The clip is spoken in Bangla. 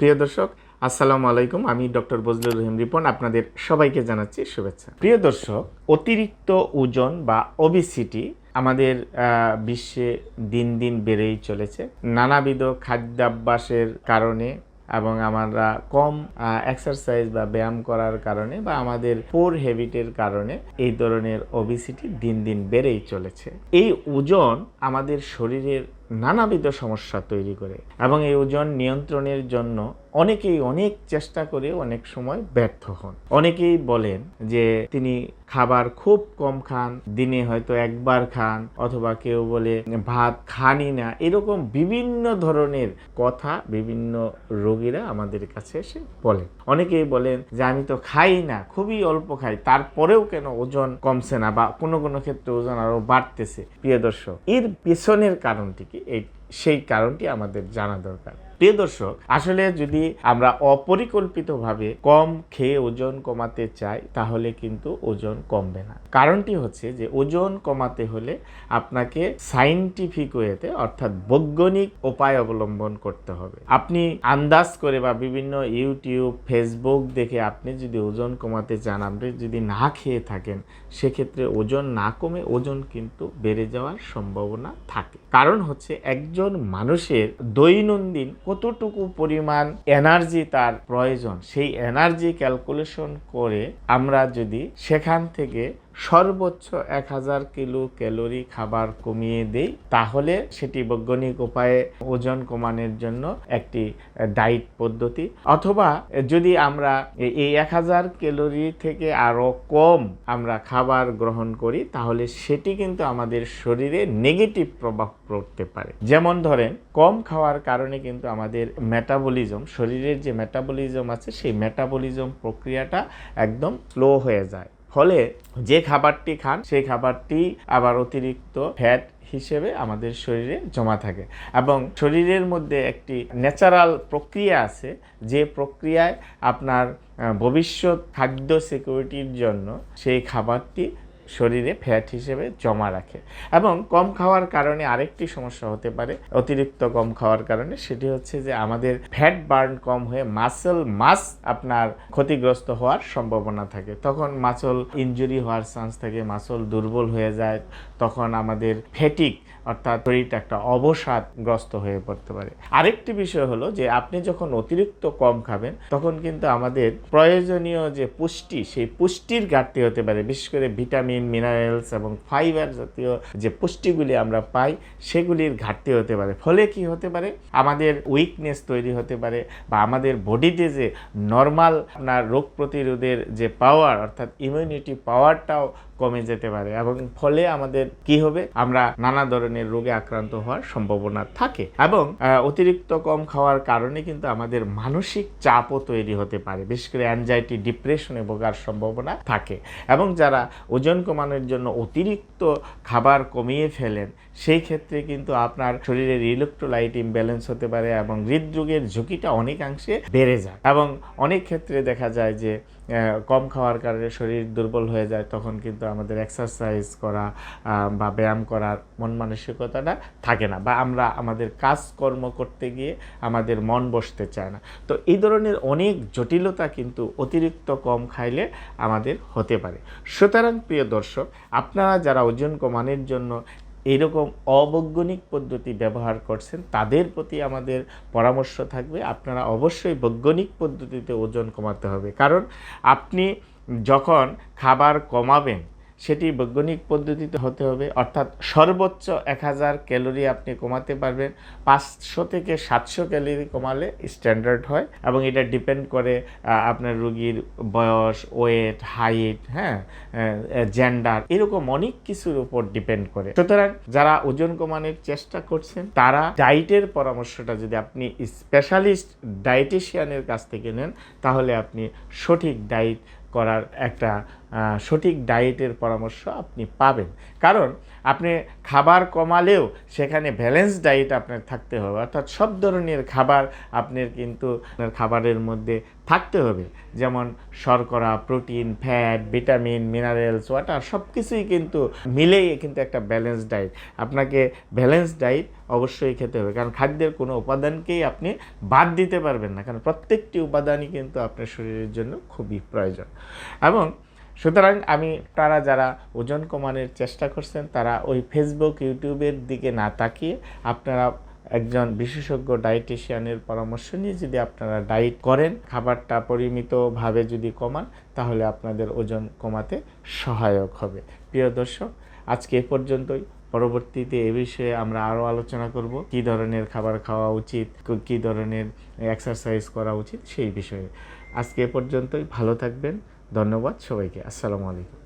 প্রিয় দর্শক, আসসালামু আলাইকুম। আমি ডক্টর বজলুর রহিম রিপন। আপনাদের সবাইকে জানাচ্ছি শুভেচ্ছা। প্রিয় দর্শক, অতিরিক্ত ওজন বা ওবিসিটি আমাদের বিশ্বে দিন দিন বেড়েই চলেছে। নানাবিধ খাদ্যাভ্যাসের কারণে এবং আমরা কম এক্সারসাইজ বা ব্যায়াম করার কারণে বা আমাদের পোর হ্যাবিটের কারণে এই ধরনের ওবিসিটি দিন দিন বেড়েই চলেছে। এই ওজন আমাদের শরীরের নানাবিধ সমস্যা তৈরি করে এবং এই ওজন নিয়ন্ত্রণের জন্য অনেকেই অনেক চেষ্টা করে অনেক সময় ব্যর্থ হন। অনেকেই বলেন যে তিনি খাবার খুব কম খান, দিনে হয়তো একবার খান অথবা কেউ বলে ভাত খানি না। এরকম বিভিন্ন ধরনের কথা বিভিন্ন রোগীরা আমাদের কাছে এসে বলেন অনেকেই বলেন যে আমি তো খাই না, খুবই অল্প খাই, তারপরেও কেন ওজন কমছে না বা কোনো কোনো ক্ষেত্রে ওজন আরও বাড়তেছে? প্রিয় দর্শক, এর পেছনের কারণটি কি? সেই কারণটি আমাদের জানা দরকার। প্রিয় দর্শক, আসলে যদি আমরা অপরিকল্পিতভাবে কম খেয়ে ওজন কমাতে চাই, তাহলে কিন্তু ওজন কমবে না। কারণটি হচ্ছে যে, ওজন কমাতে হলে আপনাকে সাইন্টিফিক ওয়েতে অর্থাৎ বৈজ্ঞানিক উপায় অবলম্বন করতে হবে। আপনি আন্দাজ করে বা বিভিন্ন ইউটিউব ফেসবুক দেখে আপনি যদি ওজন কমাতে চান, আপনি যদি না খেয়ে থাকেন, সেক্ষেত্রে ওজন না কমে ওজন কিন্তু বেড়ে যাওয়ার সম্ভাবনা থাকে। কারণ হচ্ছে একজন মানুষের দৈনন্দিন কতটুকু পরিমাণ এনার্জি তার প্রয়োজন? সেই এনার্জি ক্যালকুলেশন করে আমরা যদি সেখান থেকে সর্বোচ্চ এক হাজার কিলো ক্যালোরি খাবার কমিয়ে দেই। তাহলে সেটি বৈজ্ঞানিক উপায়ে ওজন কমানোর জন্য একটি ডায়েট পদ্ধতি। অথবা যদি আমরা এই এক হাজার ক্যালোরি থেকে আরও কম আমরা খাবার গ্রহণ করি, তাহলে সেটি কিন্তু আমাদের শরীরে নেগেটিভ প্রভাব পড়তে পারে। যেমন ধরেন, কম খাওয়ার কারণে কিন্তু আমাদের মেটাবলিজম শরীরের যে মেটাবলিজম আছে, সেই মেটাবলিজম প্রক্রিয়াটা একদম স্লো হয়ে যায়। ফলে যে খাবারটি খান, সেই খাবারটি আবার অতিরিক্ত ফ্যাট হিসেবে আমাদের শরীরে জমা থাকে এবং শরীরের মধ্যে একটি ন্যাচারাল প্রক্রিয়া আছে, যে প্রক্রিয়ায় আপনার ভবিষ্যৎ খাদ্য সিকিউরিটির জন্য সেই খাবারটি শরীরে ফ্যাট হিসেবে জমা রাখে এবং কম খাওয়ার কারণে আরেকটি সমস্যা হতে পারে। অতিরিক্ত কম খাওয়ার কারণে সেটি হচ্ছে যে আমাদের ফ্যাট বার্ন কম হয়ে মাসল মাস আপনার ক্ষতিগ্রস্ত হওয়ার সম্ভাবনা থাকে। তখন মাসল ইনজুরি হওয়ার চান্স থাকে মাসল দুর্বল হয়ে যায়, তখন আমাদের ফ্যাটিক অর্থাৎ শরীরটা একটা অবসাদগ্রস্ত হয়ে পড়তে পারে। আরেকটি বিষয় হলো যে আপনি যখন অতিরিক্ত কম খাবেন, তখন কিন্তু আমাদের প্রয়োজনীয় যে পুষ্টি, সেই পুষ্টির ঘাটতি হতে পারে, বিশেষ করে ভিটামিন মিনারেলস এবং ফাইবার জাতীয় যে পুষ্টিগুলি আমরা পাই, সেগুলির ঘাটতি হতে পারে। ফলে কি হতে পারে? আমাদের উইকনেস তৈরি হতে পারে বা আমাদের বডিতে যে নর্মাল আপনার রোগ প্রতিরোধের যে পাওয়ার অর্থাৎ ইমিউনিটি পাওয়ারটাও কমে যেতে পারে এবং ফলে আমাদের কি হবে? আমরা নানা ধরনের রোগে আক্রান্ত হওয়ার সম্ভাবনা থাকে এবং অতিরিক্ত কম খাওয়ার কারণে কিন্তু আমাদের মানসিক চাপও তৈরি হতে পারে, বিশেষ করে অ্যাংজাইটি ডিপ্রেশনে ভোগার সম্ভাবনা থাকে এবং যারা ওজন কমানোর জন্য অতিরিক্ত খাবার কমিয়ে ফেলেন, সেই ক্ষেত্রে কিন্তু আপনার শরীরের ইলেকট্রোলাইট ইমব্যালেন্স হতে পারে এবং হৃদরোগের ঝুঁকিটা অনেকাংশে বেড়ে যায় এবং অনেক ক্ষেত্রে দেখা যায় যে কম খাওয়ার কারণে শরীর দুর্বল হয়ে যায়, তখন কিন্তু আমাদের এক্সারসাইজ করা বা ব্যায়াম করার মন মানসিকতাটা থাকে না বা আমরা আমাদের কাজকর্ম করতে গিয়ে আমাদের মন বসতে চায় না। তো এই ধরনের অনেক জটিলতা কিন্তু অতিরিক্ত কম খাইলে আমাদের হতে পারে। সুতরাং প্রিয় দর্শক, আপনারা যারা ওজন কমানোর জন্য এইরকম অবৈজ্ঞানিক পদ্ধতি ব্যবহার করছেন, তাদের প্রতি আমাদের পরামর্শ থাকবে। আপনারা অবশ্যই বৈজ্ঞানিক পদ্ধতিতে ওজন কমাতে হবে। কারণ আপনি যখন খাবার কমাবেন সেটি বৈজ্ঞানিক পদ্ধতিতে হতে হবে। অর্থাৎ সর্বোচ্চ এক হাজার ক্যালোরি আপনি কমাতে পারবেন। পাঁচশো থেকে সাতশো ক্যালোরি কমালে স্ট্যান্ডার্ড হয় এবং এটা ডিপেন্ড করে আপনার রুগীর বয়স, ওয়েট, হাইট হ্যাঁ জেন্ডার, এরকম অনেক কিছুর উপর ডিপেন্ড করে। সুতরাং যারা ওজন কমানোর চেষ্টা করছেন, তারা ডায়েটের পরামর্শটা যদি আপনি স্পেশালিস্ট ডায়েটিশিয়ানের কাছ থেকে নেন, তাহলে আপনি সঠিক ডায়েট করার একটা সঠিক ডায়েটের পরামর্শ আপনি পাবেন। কারণ আপনি খাবার কমালেও সেখানে ব্যালেন্স ডায়েট আপনার থাকতে হবে। অর্থাৎ সব ধরনের খাবার আপনার কিন্তু খাবারের মধ্যে থাকতে হবে। যেমন শর্করা, protein, fat, vitamin, minerals, water সব কিছুই কিন্তু মিলেই কিন্তু একটা ব্যালেন্স ডায়েট। আপনাকে ব্যালেন্স ডায়েট অবশ্যই খেতে হবে। কারণ খাদ্যের কোনো উপাদানকেই আপনি বাদ দিতে পারবেন না। কারণ প্রত্যেকটি উপাদানই কিন্তু আপনার শরীরের জন্য খুবই প্রয়োজন। এবং সুতরাং আমি, তারা যারা ওজন কমানোর চেষ্টা করছেন, তারা ওই ফেসবুক ইউটিউবের দিকে না তাকিয়ে আপনারা একজন বিশেষজ্ঞ ডায়েটিশিয়ানের পরামর্শ নিয়ে যদি আপনারা ডায়েট করেন, খাবারটা পরিমিতভাবে যদি কমান, তাহলে আপনাদের ওজন কমাতে সহায়ক হবে। প্রিয় দর্শক, আজকে এ পর্যন্তই। পরবর্তীতে এ বিষয়ে আমরা আরও আলোচনা করব। কি ধরনের খাবার খাওয়া উচিত? কি ধরনের এক্সারসাইজ করা উচিত? সেই বিষয়ে। আজকে এ পর্যন্তই। ভালো থাকবেন। ধন্যবাদ সবাইকে। আসসালামু আলাইকুম।